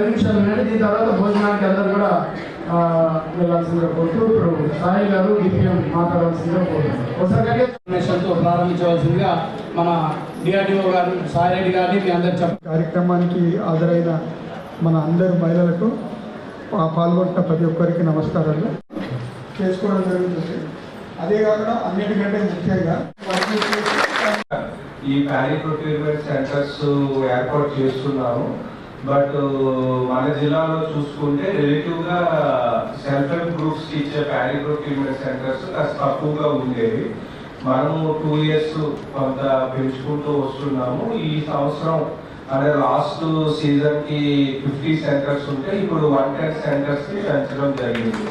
పది నిమిషాలు ఉండండి దీని తర్వాత భోజనానికి అందరూ కూడా ఆ, వెళ్ళాల్సిందిగా కోరుతూ ఇప్పుడు సాయి గారు డిపిఎం మాట్లాడాల్సిందిగా కోరుతున్నాను ఒకసారి ప్రారంభించవలసిందిగా మన డిఆర్డిఓ గారు సాయి రెడ్డి గారిని మీ అందరు చెప్ప కార్యక్రమానికి హాజరైన మన అందరు మహిళలకు పాల్గొంటున్న ప్రతి ఒక్కరికి నమస్కారాలు. చేసుకోవడం జరుగుతుంది. అదే కాకుండా అన్నిటికంటే ముఖ్యంగా ఈ ప్యారీ ప్రొక్యూర్మెంట్ సెంటర్స్ ఏర్పాటు చేస్తున్నాము. బట్ మన జిల్లాలో చూసుకుంటే రిలేటివ్గా సెల్ఫ్ హెల్ప్ గ్రూప్స్ ఇచ్చే ప్యారీ ప్రొక్యూర్మెంట్ సెంటర్స్ కాస్త తక్కువగా ఉండేవి. మనము టూ ఇయర్స్ కొంత పెంచుకుంటూ వస్తున్నాము. ఈ సంవత్సరం అంటే లాస్ట్ సీజన్కి ఫిఫ్టీ సెంటర్స్ ఉంటే ఇప్పుడు వన్ టెన్ సెంటర్స్కి పెంచడం జరిగింది.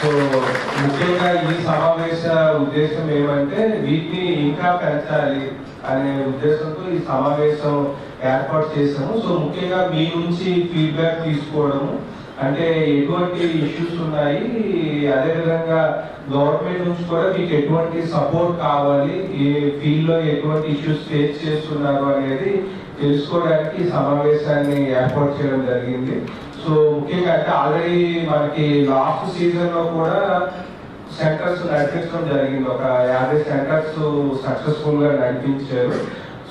సో ముఖ్యంగా ఈ సమావేశ ఉద్దేశం ఏమంటే వీటిని ఇంకా పెంచాలి. అనే ఉద్దేశంతో ఈ సమావేశం ఏర్పాటు చేశాము. సో ముఖ్యంగా మీ నుంచి ఫీడ్బ్యాక్ తీసుకోవడము. అంటే ఎటువంటి ఇష్యూస్ ఉన్నాయి అదేవిధంగా గవర్నమెంట్ నుంచి కూడా మీకు ఎటువంటి సపోర్ట్ కావాలి ఏ ఫీల్డ్లో ఎటువంటి ఇష్యూస్ ఫేస్ చేస్తున్నారు అనేది తెలుసుకోవడానికి ఈ సమావేశాన్ని ఏర్పాటు చేయడం జరిగింది. సో ముఖ్యంగా అంటే ఆల్రెడీ మనకి లాస్ట్ సీజన్లో కూడా సెంటర్స్ నడిపించడం జరిగింది. ఒక యాభై సెంటర్స్ సక్సెస్ఫుల్గా నడిపించారు.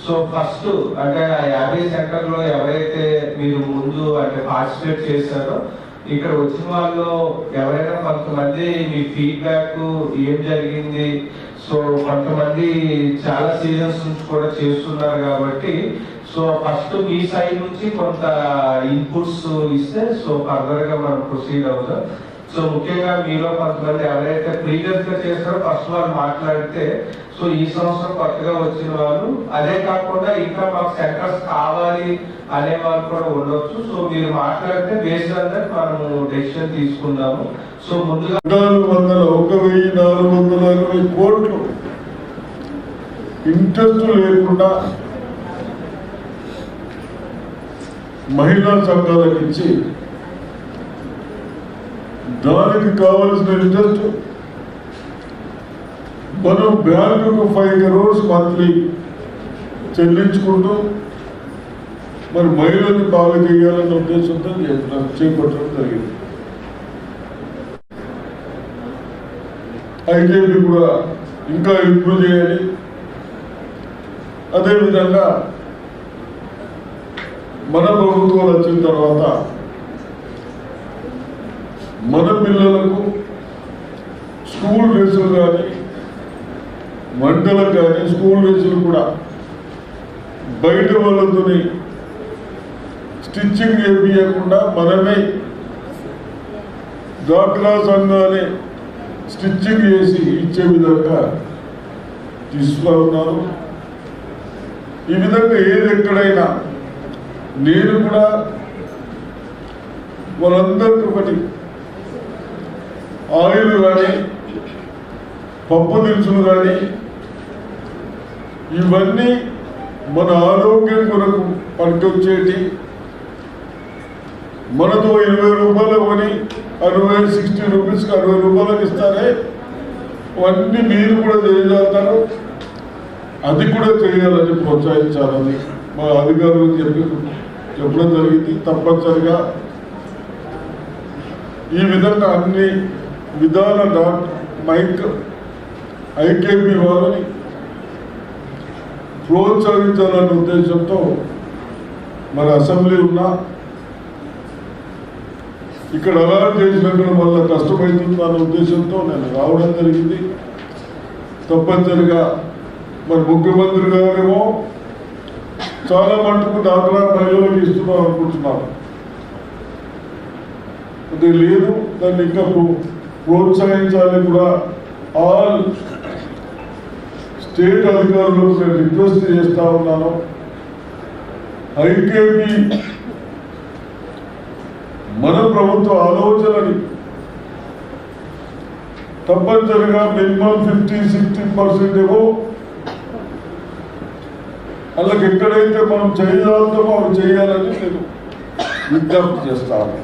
సో ఫస్ట్ అంటే ఆ యాభై సెంటర్లో ఎవరైతే మీరు ముందు అంటే పార్టిసిపేట్ చేశారో ఇక్కడ వచ్చిన వాళ్ళు ఎవరైనా కొంతమంది మీ ఫీడ్బ్యాక్ ఏం జరిగింది? సో కొంతమంది చాలా సీజన్స్ నుంచి కూడా చేస్తున్నారు కాబట్టి సో ఫస్ట్ మీ సైడ్ నుంచి కొంత ఇన్పుట్స్ ఇస్తే సో ఫర్దర్గా మనం ప్రొసీడ్ అవుతాం. సో ముఖ్యంగా మీలో కొంతమంది ఎవరైతే ప్రీవియస్గా చేస్తారో ఫస్ట్ వాళ్ళు మాట్లాడితే సో ఈ సంవత్సరం కొత్తగా వచ్చిన వాళ్ళు అదే కాకుండా ఇంకా మాకు సెంటర్స్ కావాలి అనే వాళ్ళు కూడా ఉండొచ్చు. సో మీరు మాట్లాడితే బేస్డ్ మనము డెసిషన్ తీసుకుందాము. సో ముందుగా నాలుగు వందల ఒక వెయ్యి నాలుగు వందల అరవై కోట్లు ఇంట్రెస్ట్ లేకుండా మహిళా సంఘాలకు ఇచ్చి దానికి కావలసిన ఇంట్రెస్ట్ మనం బ్యాంకుకు ఫైవ్ క్రోర్స్ మంత్లీ చెల్లించుకుంటూ మరి మహిళలను బాగా చేయాలన్న ఉద్దేశంతో చేపట్టడం జరిగింది. అయితే కూడా ఇంకా ఇంప్రూవ్ చేయాలి. అదేవిధంగా మన ప్రభుత్వాలు వచ్చిన తర్వాత మన పిల్లలకు స్కూల్ డ్రెస్సులు కానీ వంటలకు కానీ స్కూల్ డ్రెస్సులు కూడా బయట వాళ్ళతోని స్టిచ్చింగ్ చేపించకుండా మనమే డాక్రా సంఘాలే స్టిచ్చింగ్ చేసి ఇచ్చే విధంగా తీసుకురా ఉన్నారు. ఈ విధంగా ఏది ఎక్కడైనా నేను కూడా వాళ్ళందరికీ ఒకటి ఆయిల్ కానీ పప్పు దినుసులు కానీ ఇవన్నీ మన ఆరోగ్యం కొరకు పనికొచ్చేటి. మనతో ఇరవై రూపాయలు కొని అరవై సిక్స్టీ రూపీస్కి అరవై రూపాయలకు ఇస్తారే? అవన్నీ మీరు కూడా చేయగలుగుతారు అది కూడా చేయాలని ప్రోత్సహించాలని మా అధికారులు చెప్పి చెప్పడం జరిగింది తప్పనిసరిగా. ఈ విధంగా అన్ని విధాన డాట్ మైక్ ఐకేపీ వారిని ప్రోత్సహించాలనే ఉద్దేశంతో మన అసెంబ్లీ ఉన్నా ఇక్కడ అలాట్ చేసినట్టు వల్ల కష్టమవుతుంది అనే ఉద్దేశంతో నేను రావడం జరిగింది. తప్పనిసరిగా మరి ముఖ్యమంత్రి గారేమో చాలా మటుకు దాఖలా మహిళలకు ఇస్తున్నాం అనుకుంటున్నాను అది లేదు దాన్ని ఇంకా ప్రోత్సహించాలని కూడా. ఆల్ స్టేట్ అధికారులకు నేను రిక్వెస్ట్ చేస్తా ఉన్నాను. ఐకేపీ మన ప్రభుత్వ ఆలోచనని తప్పనిసరిగా మినిమం ఫిఫ్టీ సిక్స్టీ పర్సెంట్ ఏమో వాళ్ళకి ఎక్కడైతే మనం చేయగలుగుతామో అవి చేయాలని నేను విజ్ఞప్తి చేస్తాను